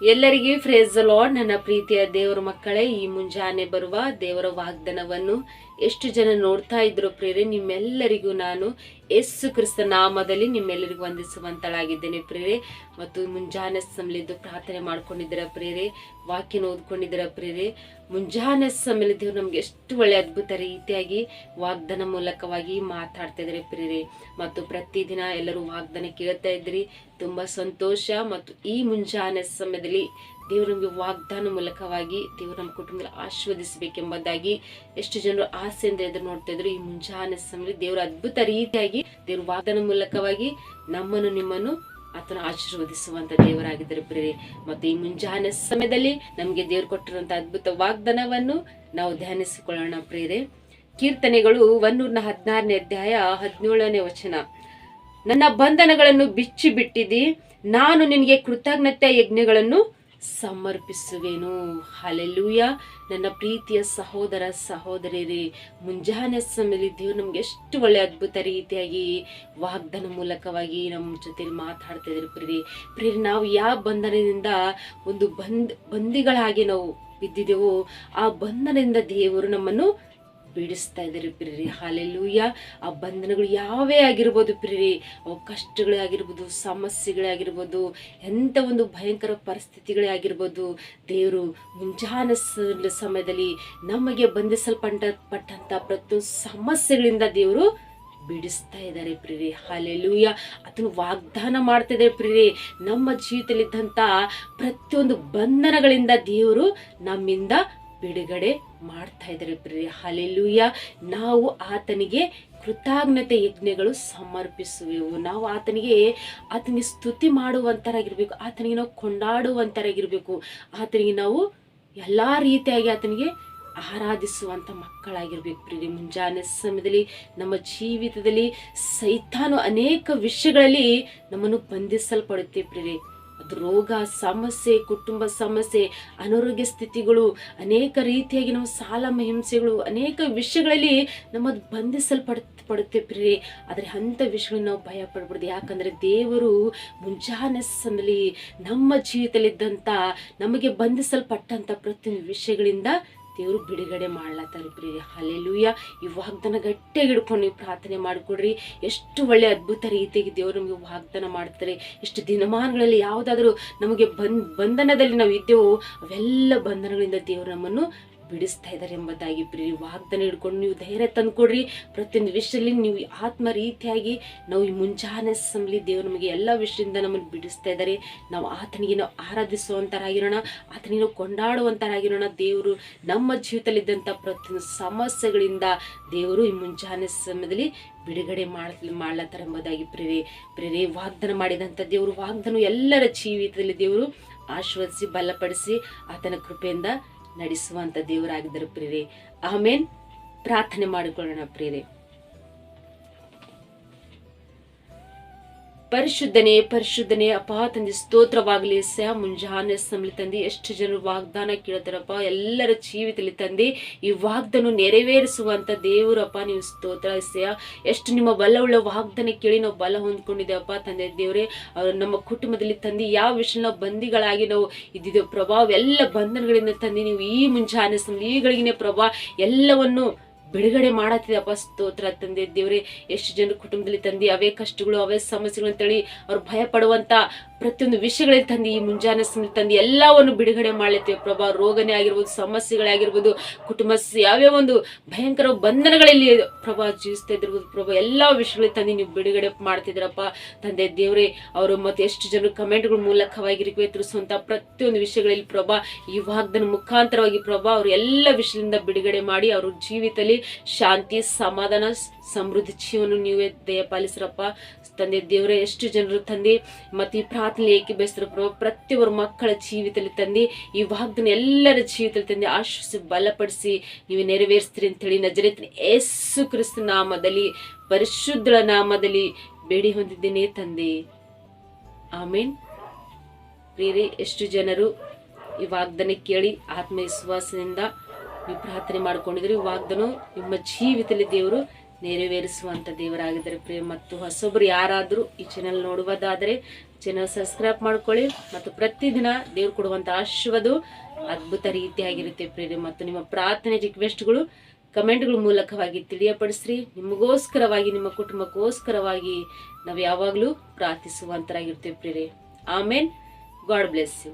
ಎಲ್ಲರಿಗೂ phrase lord ನನ್ನ ಪ್ರೀತಿಯ ದೇವರ ಮಕ್ಕಳೇ, ಈ ಮುಂಜಾನೆ ಬರುವ ದೇವರ ವಾಗ್ದಾನವನ್ನು ಎಷ್ಟು ಜನ ನೋಡ್ತಾ ಇದ್ರು ಪ್ರೇರೆ ನಿಮ್ಮೆಲ್ಲರಿಗೂ ನಾನು ಯೇಸು ಕ್ರಿಸ್ತ ನಾಮದಲ್ಲಿ ನಿಮ್ಮೆಲ್ಲರಿಗೂ ವಂದಿಸುವಂತಳಾಗಿದ್ದೇನೆ ಪ್ರೇರೆ ಮತ್ತು ಮುಂಜಾನೆ ಸಮಲಿದ್ದು ಪ್ರಾರ್ಥನೆ ಮಾಡ್ಕೊಂಡಿದ್ದೀರ ಪ್ರೇರೆ ವಾಕ್ಯನ ಓದ್ಕೊಂಡಿದ್ದೀರ ಪ್ರೇರೆ ಮುಂಜಾನೆ ಸಮಯದ ನಮ್ಗೆ ಎಷ್ಟು ಒಳ್ಳೆ ಅದ್ಭುತ ರೀತಿಯಾಗಿ ವಾಗ್ದಾನ ಮೂಲಕವಾಗಿ ಮಾತಾಡ್ತಾ ಇದ್ದಾರೆ ಪ್ರೇರೆ ಮತ್ತು ಪ್ರತಿದಿನ ಎಲ್ಲರೂ ವಾಗ್ದಾನ ಕೇಳ್ತಾ ಇದ್ರಿ ತುಂಬಾ ಸಂತೋಷ. ಮತ್ತು ಈ ಮುಂಜಾನೆ ಸಮಯದಲ್ಲಿ ದೇವರು ನಮಗೆ ವಾಗ್ದಾನ ಮೂಲಕವಾಗಿ ದೇವರು ನಮ್ಮ ಕುಟುಂಬದಲ್ಲಿ ಆಶೀರ್ವದಿಸಬೇಕೆಂಬುದಾಗಿ ಎಷ್ಟು ಜನರು ಆಸೆಯಿಂದ ಎದುರು ನೋಡ್ತಾ ಇದ್ರು. ಈ ಮುಂಜಾನೆ ಸಮಯದಲ್ಲಿ ದೇವರ ಅದ್ಭುತ ರೀತಿಯಾಗಿ ದೇವ್ರ ವಾಗ್ದಾನ ಮೂಲಕವಾಗಿ ನಮ್ಮನ್ನು ನಿಮ್ಮನ್ನು ಆತನ ಆಶೀರ್ವದಿಸುವಂತ ದೇವರಾಗಿದ್ದಾರೆ ಪ್ರೇರೆ ಮತ್ತು ಈ ಮುಂಜಾನೆ ಸಮಯದಲ್ಲಿ ನಮಗೆ ದೇವರು ಕೊಟ್ಟಿರುವಂತಹ ಅದ್ಭುತ ವಾಗ್ದಾನವನ್ನು ನಾವು ಧ್ಯಾನಿಸಿಕೊಳ್ಳೋಣ ಪ್ರೇರೆ ಕೀರ್ತನೆಗಳು ಒಂದೂರ್ನ ಹದಿನಾರನೇ ಅಧ್ಯಾಯ ಹದಿನೇಳನೇ ವಚನ. ನನ್ನ ಬಂಧನಗಳನ್ನು ಬಿಚ್ಚಿ ಬಿಟ್ಟಿದ್ದಿ ನಾನು ನಿನಗೆ ಕೃತಜ್ಞತೆ ಯಜ್ಞಗಳನ್ನು ಸಮರ್ಪಿಸುವೆನು. ಹಲೆಲೂಯ ನನ್ನ ಪ್ರೀತಿಯ ಸಹೋದರ ಸಹೋದರಿಯರೇ ಮುಂಜಾನೆ ಸಮಯದಲ್ಲಿ ದೇವ್ರು ನಮ್ಗೆ ಎಷ್ಟು ಒಳ್ಳೆ ಅದ್ಭುತ ರೀತಿಯಾಗಿ ವಾಗ್ದಾನ ಮೂಲಕವಾಗಿ ನಮ್ಮ ಜೊತೆ ಮಾತಾಡ್ತಾ ಇದ್ರು ಪ್ರೀರಿ ಪ್ರೀರಿ ನಾವು ಯಾವ ಬಂಧನದಿಂದ ಒಂದು ಬಂದ್, ಬಂದಿಗಳಾಗಿ ನಾವು ಬಿದ್ದಿದ್ದೆವೋ, ಆ ಬಂಧನದಿಂದ ದೇವರು ನಮ್ಮನ್ನು ಬಿಡಿಸ್ತಾ ಇದ್ದಾರೆ ಪ್ರೀರಿ ಹಾಲೆಲ್ಲೂಯ್ಯ ಆ ಬಂಧನಗಳು ಯಾವೇ ಆಗಿರ್ಬೋದು ಪ್ರೀರಿ ಅವು ಕಷ್ಟಗಳೇ ಆಗಿರ್ಬೋದು, ಸಮಸ್ಯೆಗಳೇ ಆಗಿರ್ಬೋದು, ಎಂಥ ಒಂದು ಭಯಂಕರ ಪರಿಸ್ಥಿತಿಗಳೇ ಆಗಿರ್ಬೋದು, ದೇವರು ಮುಂಜಾನೆ ಸಮಯದಲ್ಲಿ ನಮಗೆ ಬಂಧಿಸಲ್ಪಟ್ಟ ಪಟ್ಟಂಥ ಪ್ರತಿಯೊಂದು ಸಮಸ್ಯೆಗಳಿಂದ ದೇವರು ಬಿಡಿಸ್ತಾ ಇದ್ದಾರೆ ಪ್ರೀರಿ ಹಾಲೆಲ್ಲೂಯ್ಯ ಅದನ್ನು ವಾಗ್ದಾನ ಮಾಡ್ತಾ ಇದ್ದಾರೆ ಪ್ರಿರಿ ನಮ್ಮ ಜೀವಿತದಲ್ಲಿದ್ದಂಥ ಪ್ರತಿಯೊಂದು ಬಂಧನಗಳಿಂದ ದೇವರು ನಮ್ಮಿಂದ ಬಿಡುಗಡೆ ಮಾಡ್ತಾ ಇದ್ದಾರೆ ಪ್ರಿಯ. ಹಾಲೆಲೂಯ ನಾವು ಆತನಿಗೆ ಕೃತಜ್ಞತೆ ಯಜ್ಞಗಳು ಸಮರ್ಪಿಸುವೆವು. ನಾವು ಆತನಿಗೆ ಆತನಿಗೆ ಸ್ತುತಿ ಮಾಡುವಂತರಾಗಿರ್ಬೇಕು. ಆತನಿಗೆ ನಾವು ಕೊಂಡಾಡುವಂತರಾಗಿರ್ಬೇಕು. ಆತನಿಗೆ ನಾವು ಎಲ್ಲ ರೀತಿಯಾಗಿ ಆತನಿಗೆ ಆರಾಧಿಸುವಂಥ ಮಕ್ಕಳಾಗಿರ್ಬೇಕು ಪ್ರಿಯ. ಮುಂಜಾನೆ ಸಮಯದಲ್ಲಿ ನಮ್ಮ ಜೀವಿತದಲ್ಲಿ ಸೈತಾನು ಅನೇಕ ವಿಷಯಗಳಲ್ಲಿ ನಮ್ಮನ್ನು ಬಂಧಿಸಲ್ಪಡುತ್ತೆ ಪ್ರಿಯರೇ. ಅದು ರೋಗ ಸಮಸ್ಯೆ, ಕುಟುಂಬ ಸಮಸ್ಯೆ, ಅನಾರೋಗ್ಯ ಸ್ಥಿತಿಗಳು, ಅನೇಕ ರೀತಿಯಾಗಿ ನಾವು ಸಾಲ ಹಿಂಸೆಗಳು ಅನೇಕ ವಿಷಯಗಳಲ್ಲಿ ನಮ್ಮದು ಬಂಧಿಸಲ್ಪಡ್ ಪಡುತ್ತೆ ಪ್ರೀ ಆದರೆ ಅಂಥ ವಿಷಯಗಳನ್ನ ನಾವು ಭಯ ಪಡ್ಬಾರ್ದು. ಯಾಕಂದರೆ ದೇವರು ಮುಂಜಾನೆ ಸಮಯದಲ್ಲಿ ನಮ್ಮ ಜೀವಿತದಲ್ಲಿದ್ದಂಥ, ನಮಗೆ ಬಂಧಿಸಲ್ಪಟ್ಟಂಥ ಪ್ರತಿಯೊಂದು ವಿಷಯಗಳಿಂದ ದೇವರು ಬಿಡುಗಡೆ ಮಾಡ್ಲತ್ತಾರ ಪ್ರೀ ಅಲ್ಲೆಲ್ಲೂಯ್ಯ ಈ ವಾಗ್ದಾನ ಗಟ್ಟಿಯಾಗಿ ಹಿಡ್ಕೊಂಡು ನೀವು ಪ್ರಾರ್ಥನೆ ಮಾಡಿಕೊಡ್ರಿ. ಎಷ್ಟು ಒಳ್ಳೆ ಅದ್ಭುತ ರೀತಿಯಾಗಿ ದೇವರು ನಮಗೆ ವಾಗ್ದಾನ ಮಾಡ್ತಾರೆ. ಎಷ್ಟು ದಿನಮಾನಗಳಲ್ಲಿ ಯಾವುದಾದ್ರೂ ನಮಗೆ ಬಂಧನದಲ್ಲಿ ನಾವು ಇದ್ದೇವೋ, ಅವೆಲ್ಲ ಬಂಧನಗಳಿಂದ ದೇವರು ನಮ್ಮನ್ನು ಬಿಡಿಸ್ತಾ ಇದ್ದಾರೆ ಎಂಬುದಾಗಿ ಪ್ರಿಯ ವಾಗ್ದಾನ ಹಿಡ್ಕೊಂಡು ನೀವು ಧೈರ್ಯ ತಂದ್ಕೊಡ್ರಿ. ಪ್ರತಿಯೊಂದು ವಿಷಯದಲ್ಲಿ ನೀವು ಆತ್ಮ ರೀತಿಯಾಗಿ ನಾವು ಈ ಮುಂಜಾನೆ ಸಮಲಿ ದೇವರು ನಮಗೆ ಎಲ್ಲ ವಿಷಯದಿಂದ ನಮ್ಮನ್ನು ಬಿಡಿಸ್ತಾ ಇದ್ದಾರೆ. ನಾವು ಆತನಿಗೆ ನಾವು ಆರಾಧಿಸುವಂತರಾಗಿರೋಣ ಆತನಿಗೆ ನಾವು ಕೊಂಡಾಡುವಂತರಾಗಿರೋಣ. ದೇವರು ನಮ್ಮ ಜೀವಿತದಲ್ಲಿದ್ದಂಥ ಪ್ರತಿಯೊಂದು ಸಮಸ್ಯೆಗಳಿಂದ ದೇವರು ಈ ಮುಂಜಾನೆ ಸಮಯದಲ್ಲಿ ಬಿಡುಗಡೆ ಮಾಡ್ಲತ್ತಾರೆ ಎಂಬುದಾಗಿ ಪ್ರೇರೆ ಪ್ರೇರೆ ವಾಗ್ದಾನ ಮಾಡಿದಂಥ ದೇವರು ವಾಗ್ದಾನ ಎಲ್ಲರ ಜೀವಿತದಲ್ಲಿ ದೇವರು ಆಶೀರ್ವದಿಸಿ ಬಲಪಡಿಸಿ ಆತನ ಕೃಪೆಯಿಂದ ನಡೆಸುವಂತ ದೇವರಾಗಿದ್ದರು ಪ್ರೇರೆ ಆಮೇನ್. ಪ್ರಾರ್ಥನೆ ಮಾಡಿಕೊಳ್ಳೋಣ ಪ್ರೇರೆ ಪರಿಶುದ್ಧನೇ ಪರಿಶುದ್ಧನೇ, ಅಪ್ಪ ತಂದೆ, ಸ್ತೋತ್ರವಾಗಲಿ, ಸಹ ಮುಂಜಾನೆ ಸಮಲಿ ತಂದೆ, ಎಷ್ಟು ಜನರು ವಾಗ್ದಾನ ಕೇಳ್ತಾರಪ್ಪ, ಎಲ್ಲರ ಜೀವಿತದಲ್ಲಿ ತಂದೆ, ಈ ವಾಗ್ದಾನ ನೆರವೇರಿಸುವಂತ ದೇವರಪ್ಪ, ನೀವು ಸ್ತೋತ್ರ ಸಹ. ಎಷ್ಟು ನಿಮ್ಮ ಬಲವುಳ್ಳ ವಾಗ್ದಾನ ಕೇಳಿ ನಾವು ಬಲ ಹೊಂದ್ಕೊಂಡಿದ್ದೇವಪ್ಪ ತಂದೆ ದೇವರೇ. ಅವ್ರು ನಮ್ಮ ಕುಟುಂಬದಲ್ಲಿ ತಂದೆ, ಯಾವ ವಿಷಯ ನಾವು ಬಂದಿಗಳಾಗಿ ನಾವು ಇದ್ದಿದ್ದೇವೆ ಪ್ರಭಾವ ಎಲ್ಲ ಬಂಧನಗಳಿಂದ ತಂದೆ, ನೀವು ಈ ಮುಂಜಾನೆ ಸಮಲಿ ಈಗಳಿಗೆ ಪ್ರಭಾ, ಎಲ್ಲವನ್ನು ಬಿಡುಗಡೆ ಮಾಡತ್ತಿದಪ್ಪ ಸ್ತೋತ್ರ ತಂದೆ ದೇವ್ರೆ, ಎಷ್ಟು ಜನ ಕುಟುಂಬದಲ್ಲಿ ತಂದಿ, ಅವೇ ಕಷ್ಟಗಳು, ಅವೇ ಸಮಸ್ಯೆಗಳು ಅಂತೇಳಿ ಅವ್ರು ಭಯ ಪಡುವಂತ ಪ್ರತಿಯೊಂದು ವಿಷಯಗಳಲ್ಲಿ ತಂದು ಈ ಮುಂಜಾನೆ ಸಮಯ ತಂದು ಎಲ್ಲವನ್ನು ಬಿಡುಗಡೆ ಮಾಡ್ಲತ್ತೀವಿ. ಪ್ರಭಾ, ರೋಗನೇ ಆಗಿರ್ಬೋದು ಸಮಸ್ಯೆಗಳೇ ಆಗಿರ್ಬೋದು ಕುಟುಂಬ ಯಾವ್ಯಾವ ಒಂದು ಭಯಂಕರ ಬಂಧನಗಳಲ್ಲಿ ಪ್ರಭಾ ಜೀವಿಸ್ತಾ ಇದ್ದಿರ್ಬೋದು, ಪ್ರಭಾ, ಎಲ್ಲ ವಿಷಯಗಳಲ್ಲಿ ತಂದು ನೀವು ಬಿಡುಗಡೆ ಮಾಡ್ತಿದ್ರಪ್ಪ ತಂದೆ ದೇವರೇ, ಅವರು ಮತ್ತೆ ಎಷ್ಟು ಜನರು ಕಮೆಂಟ್ಗಳ ಮೂಲಕವಾಗಿ ತಿಳಿಸುವಂತ ಪ್ರತಿಯೊಂದು ವಿಷಯಗಳಲ್ಲಿ ಪ್ರಭಾ, ಈ ವಾಗ್ದನ ಮುಖಾಂತರವಾಗಿ ಪ್ರಭಾ ಅವರು ಎಲ್ಲ ವಿಷಯದಿಂದ ಬಿಡುಗಡೆ ಮಾಡಿ ಅವ್ರ ಜೀವಿತದಲ್ಲಿ ಶಾಂತಿ, ಸಮಾಧಾನ ಸಮೃದ್ಧಿ ಜೀವನ ನೀವೇ ದಯಪಾಲಿಸ್ರಪ್ಪ. ತಂದೆ ದೇವರೇ, ಎಷ್ಟು ಜನರು ತಂದೆ, ಮತ್ತೆ ಈ ಏಕೆ ಬಯಸ್ತಾರೆ ಪ್ರಭು, ಪ್ರತಿಯೊಬ್ಬರ ಮಕ್ಕಳ ಜೀವಿತದಲ್ಲಿ ತಂದಿ, ಈ ವಾಗ್ದನ ಎಲ್ಲರ ಜೀವಿತದಲ್ಲಿ ತಂದೆ ಆಶ್ವಸಿ ಬಲಪಡಿಸಿ, ನೀವು ನೆರವೇರಿಸ್ತೀರಿ ಅಂತೇಳಿ ನಜರೇತಿನ ಯೇಸು ಕ್ರಿಸ್ತ ನಾಮದಲ್ಲಿ ಪರಿಶುದ್ಧಳ ನಾಮದಲ್ಲಿ ಬೇಡಿ ಹೊಂದಿದ್ದೇನೆ ತಂದೆ. ಆಮೇನ್. ಪ್ರಿಯರೇ, ಎಷ್ಟು ಜನರು ಈ ವಾಗ್ದಾನ ಕೇಳಿ ಆತ್ಮವಿಶ್ವಾಸದಿಂದ ನೀವು ಪ್ರಾರ್ಥನೆ ಮಾಡ್ಕೊಂಡಿದ್ರಿ ಈ ವಾಗ್ದಾನ ನಿಮ್ಮ ಜೀವಿತದಲ್ಲಿ ದೇವರು ನೆರವೇರಿಸುವಂಥ ದೇವರಾಗಿದ್ದಾರೆ. ಪ್ರಿಯ, ಮತ್ತು ಹೊಸೊಬ್ರು ಯಾರಾದರೂ ಈ ಚಾನೆಲ್ ನೋಡುವುದಾದರೆ ಚಾನಲ್ ಸಬ್ಸ್ಕ್ರೈಬ್ ಮಾಡ್ಕೊಳ್ಳಿ ಮತ್ತು ಪ್ರತಿದಿನ ದೇವ್ರು ಕೊಡುವಂಥ ಆಶೀರ್ವಾದ ಅದ್ಭುತ ರೀತಿಯಾಗಿರುತ್ತೆ ಪ್ರೇರಿ ಮತ್ತು ನಿಮ್ಮ ಪ್ರಾರ್ಥನೆ ರಿಕ್ವೆಸ್ಟ್ಗಳು ಕಮೆಂಟ್ಗಳ ಮೂಲಕವಾಗಿ ತಿಳಿಯಪಡಿಸ್ರಿ. ನಿಮಗೋಸ್ಕರವಾಗಿ, ನಿಮ್ಮ ಕುಟುಂಬಕ್ಕೋಸ್ಕರವಾಗಿ ನಾವು ಯಾವಾಗಲೂ ಪ್ರಾರ್ಥಿಸುವಂತರಾಗಿರ್ತೇವೆ ಪ್ರೀತಿ ಆಮೇನ್. God bless you.